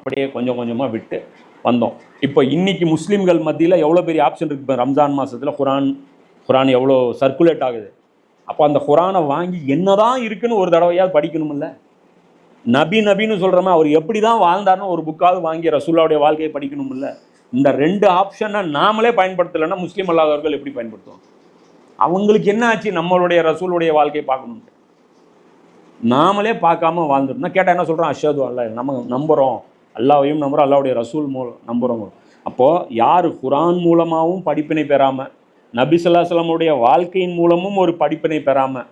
அப்படியே கொஞ்சம் கொஞ்சமாக விட்டு வந்தோம். இப்போ இன்னைக்கு முஸ்லீம்கள் மத்தியில் எவ்வளோ பெரிய ஆப்ஷன் இருக்குது இப்போ ரம்ஜான் மாதத்தில் குரான் குரான் எவ்வளோ சர்க்குலேட் ஆகுது. அப்போ அந்த குரானை வாங்கி என்னதான் இருக்குன்னு ஒரு தடவையாவது படிக்கணுமில்ல நபி நபின்னு சொல்கிறோமே அவர் எப்படி தான் வாழ்ந்தார்னு ஒரு புக்காவது வாங்கி ரசூல்லாவுடைய வாழ்க்கையை படிக்கணுமில்ல இந்த ரெண்டு ஆப்ஷனை நாமளே பயன்படுத்தலைன்னா முஸ்லீம் அல்லாதவர்கள் எப்படி பயன்படுத்துவோம் அவங்களுக்கு என்ன ஆச்சு? நம்மளுடைய ரசூலுடைய வாழ்க்கையை பார்க்கணுன்ட்டு நாமளே பார்க்காம வாழ்ந்துட்டோம்னா கேட்டால் என்ன சொல்கிறோம் அஷது அல்ல நம்ம நம்புகிறோம் அல்லாவையும் நம்புகிறோம் அல்லாவுடைய ரசூல் மூலம். நம்புகிறோம் அப்போது யார் குரான் மூலமாகவும் படிப்பினை பெறாமல் நபி ஸல்லல்லாஹு வாழ்க்கையின் மூலமும் ஒரு படிப்பினை பெறாமல்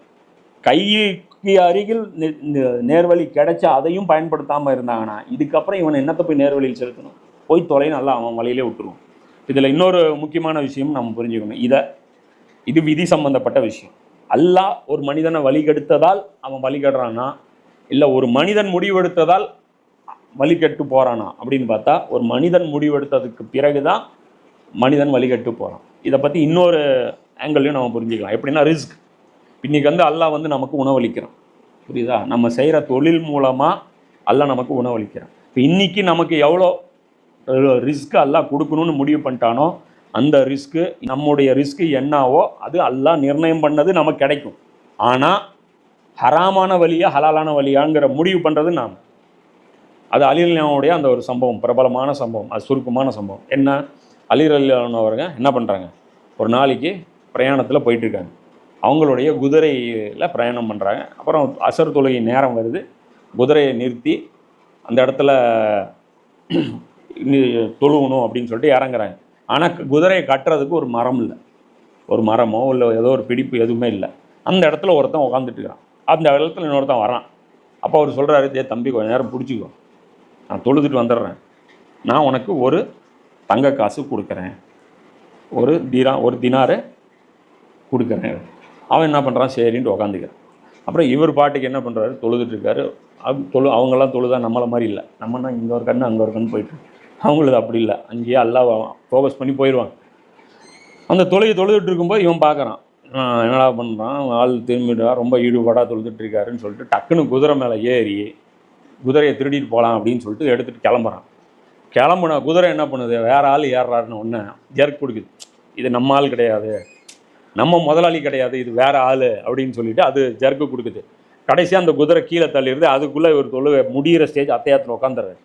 கைக்கு அருகில் நெ- நேர்வழி கிடைச்சா அதையும் பயன்படுத்தாமல் இருந்தாங்கன்னா இதுக்கப்புறம் இவனை என்னத்தை போய் நேர்வழியில் செலுத்தணும்? போய் தொலை நல்லா அவன் வழியிலே விட்டுருவான். இதில் இன்னொரு முக்கியமான விஷயம் நம்ம புரிஞ்சுக்கணும். இதை இது விதி சம்பந்தப்பட்ட விஷயம். அல்லாஹ் ஒரு மனிதனை வழிகெடுத்ததால் அவன் வழிகடுறானா? இல்லை ஒரு மனிதன் முடிவெடுத்ததால் வழிகட்டு போகிறானா அப்படின்னு பார்த்தா ஒரு மனிதன் முடிவெடுத்ததுக்கு பிறகு தான் மனிதன் வழிகட்டு போகிறான் இதை பற்றி இன்னொரு ஆங்கிள்லையும் நம்ம புரிஞ்சுக்கலாம். எப்படின்னா ரிஸ்க் இன்றைக்கி வந்து அல்லாஹ் வந்து நமக்கு உணவளிக்கிறான். புரியுதா? நம்ம செய்கிற தொழில் மூலமாக அல்லாஹ் நமக்கு உணவளிக்கிறான். இப்போ இன்றைக்கி நமக்கு எவ்வளோ ரிஸ்க் அல்லாஹ் கொடுக்கணும்னு முடிவு பண்ணிட்டானோ அந்த ரிஸ்க்கு நம்முடைய ரிஸ்க்கு என்னவோ அது அல்லாஹ் நிர்ணயம் பண்ணது நமக்கு கிடைக்கும். ஆனால் ஹராமான வழியா ஹலாலான வழியாங்கிற முடிவு பண்ணுறது நாம். அது அலிரலியானுடைய அந்த ஒரு சம்பவம் பிரபலமான சம்பவம் அது சுருக்கமான சம்பவம். என்ன? அலிரலியானவருங்க என்ன பண்ணுறாங்க ஒரு நாளைக்கு பிரயாணத்தில் போயிட்டுருக்காங்க. அவங்களுடைய குதிரையில் பிரயாணம் பண்ணுறாங்க அப்புறம் அசர் தொழுகை நேரம் வருது. குதிரையை நிறுத்தி அந்த இடத்துல தொழுகணும் தொழுவணும் அப்படின்னு சொல்லிட்டு இறங்குறாங்க. ஆனால் குதிரையை கட்டுறதுக்கு ஒரு மரம் இல்லை. ஒரு மரமோ இல்லை ஏதோ ஒரு பிடிப்பு எதுவுமே இல்லை. அந்த இடத்துல ஒருத்தன் உட்காந்துட்டு இருக்கிறான் அந்த இடத்துல இன்னொருத்தன் வரான். அப்போ அவர் சொல்கிறாரு தே தம்பி கொஞ்ச நேரம் பிடிச்சிக்கோ. நான் தொழுதுட்டு வந்துடுறேன். நான் உனக்கு ஒரு தங்க காசு கொடுக்குறேன். ஒரு தினா ஒரு தினாரை கொடுக்குறேன். அவன் என்ன பண்ணுறான் சரின்ட்டு உக்காந்துக்கிறான். அப்புறம் இவர் பாட்டுக்கு என்ன பண்ணுறாரு தொழுதுட்டுருக்காரு அவ் தொழு அவங்களாம் தொழுதா நம்மளை மாதிரி இல்லை. நம்மனா இங்கே ஒரு கண்ணு அங்கே ஒரு கண்ணு போயிட்டு அவங்களது அப்படி இல்லை. அங்கேயே எல்லாம் ஃபோக்கஸ் பண்ணி போயிடுவாங்க அந்த தொழுகை தொழுதுட்டு இருக்கும்போது இவன் பார்க்குறான் என்னடா பண்ணுறான் ஆள் திரும்பிடுவா ரொம்ப ஈடுபாடாக தொழுதுட்டு இருக்காருன்னு சொல்லிட்டு டக்குன்னு குதிரை மேலே ஏறி குதிரையை திருடிட்டு போகலாம் அப்படின்னு சொல்லிட்டு எடுத்துகிட்டு கிளம்புறான். கிளம்புனா குதிரை என்ன பண்ணுது? வேற ஆள் ஏறுறாருன்னு ஒன்று ஜெர்க் கொடுக்குது இது நம்ம ஆள் கிடையாது. நம்ம முதலாளி கிடையாது. இது வேற ஆள் அப்படின்னு சொல்லிட்டு அது ஜர்க்கு கொடுக்குது. கடைசியாக அந்த குதிரை கீழே தள்ளிடுது அதுக்குள்ளே இவர் தொழு முடிகிற ஸ்டேஜ் அத்தையாத்தில் உட்காந்துறாரு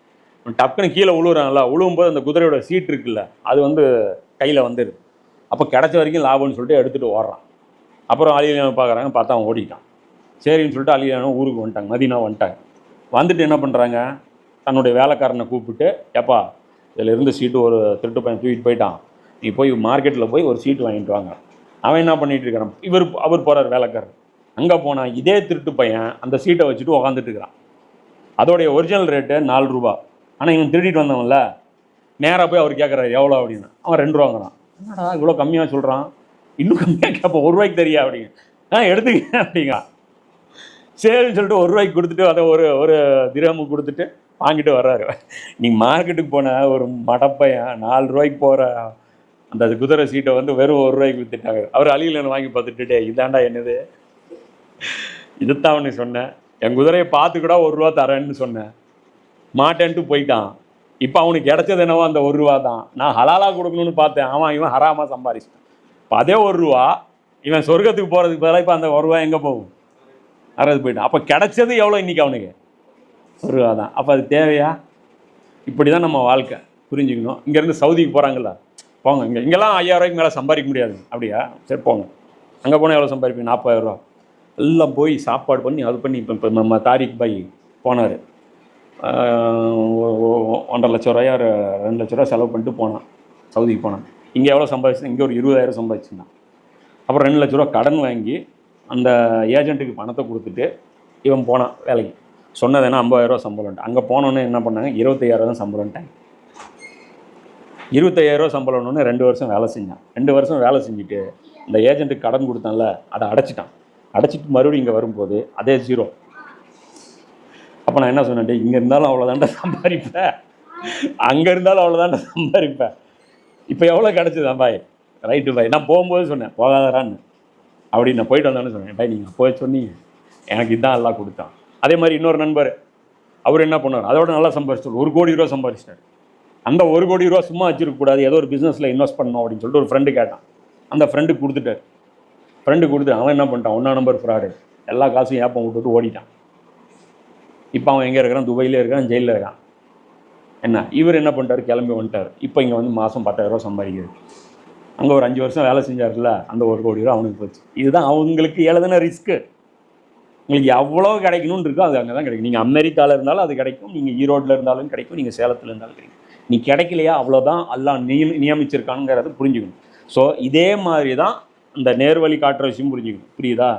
டக்குன்னு கீழே உழுவுறான்ல. உழுவும்போது அந்த குதிரையோட சீட் இருக்குல்ல அது வந்து கையில் வந்துடுது அப்போ கிடச்ச வரைக்கும் லாபம்னு சொல்லிட்டு எடுத்துகிட்டு ஓடுறான். அப்புறம் அலிலியாவை பார்க்குறாங்க பார்த்தா அவன் ஓடிட்டான். சரின்னு சொல்லிட்டு அலிலியானும் ஊருக்கு வந்துட்டாங்க மதினா வந்துட்டாங்க. வந்துட்டு என்ன பண்ணுறாங்க தன்னுடைய வேலைக்காரனை கூப்பிட்டு ஏப்பா இதில் இருந்து சீட்டு ஒரு திருட்டு பையன் தூக்கிட்டு போயிட்டான். நீ போய் மார்க்கெட்டில் போய் ஒரு சீட்டு வாங்கிட்டு வாங்க. அவன் என்ன பண்ணிட்டு இருக்கிறான் இவர் அவர் போகிறார் வேலைக்காரர். அங்கே போனால் இதே திருட்டு பையன் அந்த சீட்டை வச்சுட்டு உக்காந்துட்டு இருக்கிறான். அதோடைய ஒரிஜினல் ரேட்டு நாலு ரூபா. ஆனால் இவன் திருடிட்டு வந்தவன்ல நேராக போய் அவர் கேட்குறாரு எவ்வளோ அப்படின்னு. அவன் ரெண்டு ரூபாங்கிறான் என்னடா இவ்வளோ கம்மியாக சொல்கிறான் இன்னும் கம்மியாக கேட்போம் ஒரு ரூபாய்க்கு தெரியா? அப்படிங்க ஆ எடுத்துக்க அப்படிங்க சரின்னு சொல்லிட்டு ஒரு ரூபாய்க்கு கொடுத்துட்டு அதை ஒரு ஒரு திரமு கொடுத்துட்டு வாங்கிட்டு வர்றாரு. நீ மார்க்கெட்டுக்கு போன ஒரு மடப்பையன் நாலு ரூபாய்க்கு போகிற அந்த குதிரை சீட்டை வந்து வெறும் ஒரு ரூபாய்க்கு விற்றுட்டாங்க அவர் அழியில் வாங்கி பார்த்துட்டு இதாண்டா என்னது? இதுதான் அவனுக்கு சொன்னேன். என் குதிரையை பார்த்து கூட ஒரு ரூபா தரேன்னு சொன்னேன். மாட்டேன்ட்டு போயிட்டான். இப்போ அவனுக்கு கிடைச்சது என்னவோ அந்த ஒரு ரூபா தான். நான் ஹலாலாக கொடுக்கணும்னு பார்த்தேன். அவன் இவன் ஹராமாக சம்பாதிச்சிட்டான் இப்போ அதே ஒரு ரூபா இவன் சொர்க்கத்துக்கு போகிறதுக்கு பதிலாக இப்போ அந்த ஒரு ரூபா எங்கே போகும்? அறது போயிட்டான் அப்போ கிடைச்சது எவ்வளோ இன்றைக்கி அவனுக்கு? ஒரு ரூபா தான். அப்போ அது தேவையா? இப்படி தான் நம்ம வாழ்க்கை. புரிஞ்சுக்கணும். இங்கேருந்து சவுதிக்கு போகிறாங்கல்ல போங்க. இங்கே இங்கெல்லாம் ஐயாயிரூவாய்க்கு மேலே சம்பாதிக்க முடியாது. அப்படியா? சரி போங்க. அங்கே போனால் எவ்வளோ சம்பாதிப்பீங்க? நாற்பதாயிரரூவா எல்லாம் போய் சாப்பாடு பண்ணி அது பண்ணி இப்போ இப்போ நம்ம தாரிக் பாய் போனார். ஒன்றரை லட்ச ரூபாயா ரெண்டு லட்ச ரூபா செலவு பண்ணிட்டு போனான். சவுதிக்கு போனான். இங்கே எவ்வளோ சம்பாதிச்சு இங்கே ஒரு இருபதாயிரம் சம்பாதிச்சுருந்தான் அப்புறம் ரெண்டு லட்ச ரூபா கடன் வாங்கி அந்த ஏஜென்ட்டுக்கு பணத்தை கொடுத்துட்டு இவன் போனான் வேலைக்கு. சொன்னது என்ன? ஐம்பதாயிரரூவா சம்பளம்ட்டு அங்கே போனோன்னே என்ன பண்ணாங்க? இருபத்தையாயிரம் தான் சம்பளம்ட்டாங்க இருபத்தையாயிரரூவா சம்பளம்னு ரெண்டு வருஷம் வேலை செஞ்சான். ரெண்டு வருஷம் வேலை செஞ்சுட்டு இந்த ஏஜென்ட்டுக்கு கடன் கொடுத்தான்ல அதை அடைச்சிட்டான். அடைச்சிட்டு மறுபடியும் இங்கே வரும்போது அதே ஜீரோ அப்போ நான் என்ன சொன்னேன்? இங்கே இருந்தாலும் அவ்வளோதான்டா சம்பாதிப்பேன் அங்கே இருந்தாலும் அவ்வளோதான்டா சம்பாதிப்பேன் இப்போ எவ்வளோ கிடச்சிதான் பாய் ரைட்டு பாய் நான் போகும்போது சொன்னேன் போகாதரான்னு அப்படி நான் போயிட்டு வந்தோன்னு சொன்னேன் பாய் நீங்கள் போய் சொன்னீங்க எனக்கு இதான் எல்லாம் கொடுத்தான். அதே மாதிரி இன்னொரு நண்பர் அவர் என்ன பண்ணார் அதோட நல்லா சம்பாதிச்சார் ஒரு கோடி ரூபா சம்பாதிச்சிட்டார் அந்த ஒரு கோடி ரூபா சும்மா வச்சிருக்கக்கூடாது ஏதோ ஒரு பிஸ்னஸில் இன்வெஸ்ட் பண்ணணும் அப்படின்னு சொல்லிட்டு ஒரு ஃப்ரெண்டு கேட்டான். அந்த ஃப்ரெண்டு கொடுத்துட்டார். ஃப்ரெண்டு கொடுத்து அவன் என்ன பண்ணிட்டான் ஒன்றா நம்பர் ஃப்ராடு எல்லா காசும் ஏப்பம் விட்டுட்டு ஓடிட்டான். இப்போ அவன் எங்கே இருக்கிறான்? துபாயிலே இருக்கான் ஜெயிலில் இருக்கான் என்ன இவர் என்ன பண்ணிட்டார்? கிளம்பி வந்துட்டார். இப்போ இங்கே வந்து மாதம் பத்தாயிரரூவா சம்பாதிக்கிறது அங்கே ஒரு அஞ்சு வருஷம் வேலை செஞ்சார்ல அந்த ஒரு கோடி ரூபா அவனுக்கு போச்சு. இதுதான் அவங்களுக்கு எழுதின ரிஸ்க்கு உங்களுக்கு எவ்வளோ கிடைக்கணும்னு இருக்கோ அது அங்கே தான் கிடைக்கும். நீங்கள் அமெரிக்காவில் இருந்தாலும் அது கிடைக்கும் நீங்கள் ஈரோட்டில் இருந்தாலும் கிடைக்கும் நீங்கள் சேலத்தில் இருந்தாலும் கிடைக்கும். நீ கிடைக்கலையா அவ்வளோதான் எல்லாம் நியமி நியமிச்சிருக்கானுங்கிறத புரிஞ்சுக்கணும். ஸோ இதே மாதிரி தான் இந்த நேர்வழி காட்டுற விஷயம் புரிஞ்சுக்கணும். புரியுதா?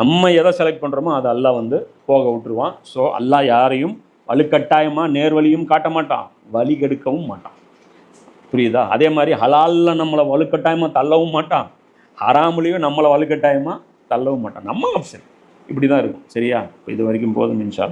நம்ம எதை செலக்ட் பண்ணுறோமோ அதை அல்லா வந்து போக விட்டுருவான். ஸோ அல்லாஹ் யாரையும் வலுக்கட்டாயமாக நேர்வழியும் காட்ட மாட்டான். வழி கெடுக்கவும் மாட்டான். புரியுதா? அதே மாதிரி ஹலாலில் நம்மளை வலுக்கட்டாயமாக தள்ளவும் மாட்டான். ஹராமுலேயும் நம்மளை வலுக்கட்டாயமாக தள்ளவும் மாட்டான். நம்ம ஆப்ஷன் இப்படி தான் இருக்கும். சரியா? இப்போ இது வரைக்கும் போதும் இன்ஷா